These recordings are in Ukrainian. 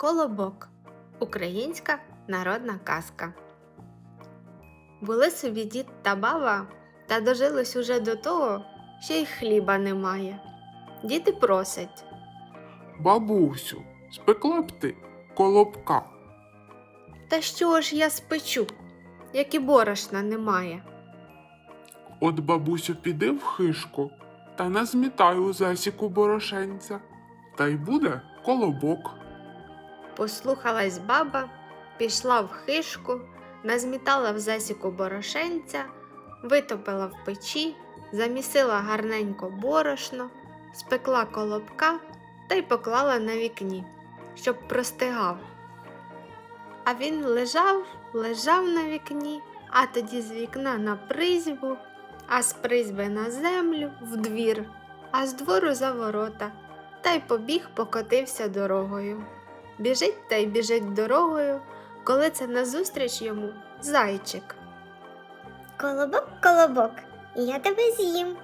Колобок. Українська народна казка. Були собі дід та баба, та дожились уже до того, що й хліба немає. Діти просять. Бабусю, спекла б ти колобка. Та що ж я спечу, як і борошна немає. От бабусю піди в хишку та назмітай у засіку борошенця, та й буде колобок. Послухалась баба, пішла в хишку, назмітала в засіку борошенця, витопила в печі, замісила гарненько борошно, спекла колобка та й поклала на вікні, щоб простигав. А він лежав, лежав на вікні, а тоді з вікна на призьбу, а з призьби на землю, в двір, а з двору за ворота, та й побіг покотився дорогою. Біжить та й біжить дорогою, коли це назустріч йому зайчик. Колобок, колобок, я тебе з'їм.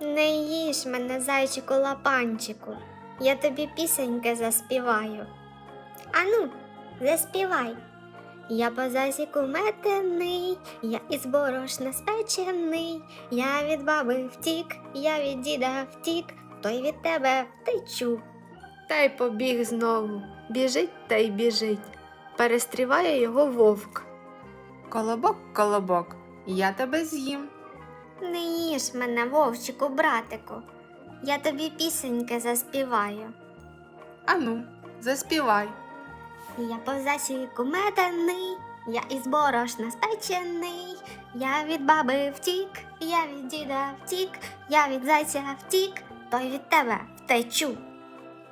Не їж мене, зайчику лапанчику, я тобі пісеньки заспіваю. Ану, заспівай. Я по засіку метений, я із борошна спечений, я від баби втік, я від діда втік, той від тебе втечу. Та й побіг знову, біжить та й біжить. Перестріває його вовк. Колобок, колобок, я тебе з'їм. Не їж мене, вовчику, братику, я тобі пісеньки заспіваю. Ану, заспівай. Я по засіку я із борошна спечений, я від баби втік, я від діда втік, я від зайця втік, той від тебе втечу.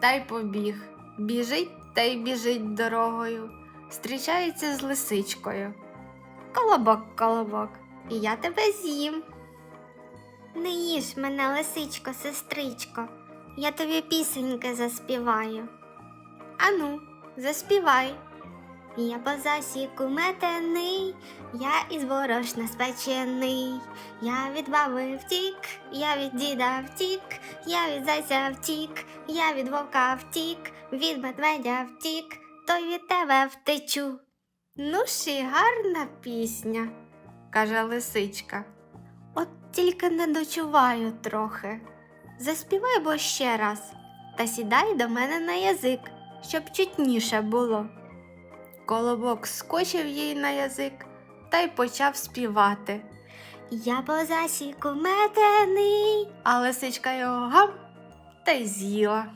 Та й побіг. Біжить та й біжить дорогою. Зустрічається з лисичкою. Колобок, колобок, і я тебе з'їм. Не їж мене, лисичко, сестричко, я тобі пісеньки заспіваю. Ану, заспівай. Я по засіку метений, я із борошна спечений, я від баби втік, я від діда втік, я від зайця втік, я від вовка втік, від медведя втік, то й від тебе втечу. Ну ж і гарна пісня, каже лисичка. От тільки не дочуваю трохи. Заспівай бо ще раз та сідай до мене на язик, щоб чутніше було. Колобок скочив їй на язик та й почав співати, Я по засіку метений, а лисичка його гам та й з'їла.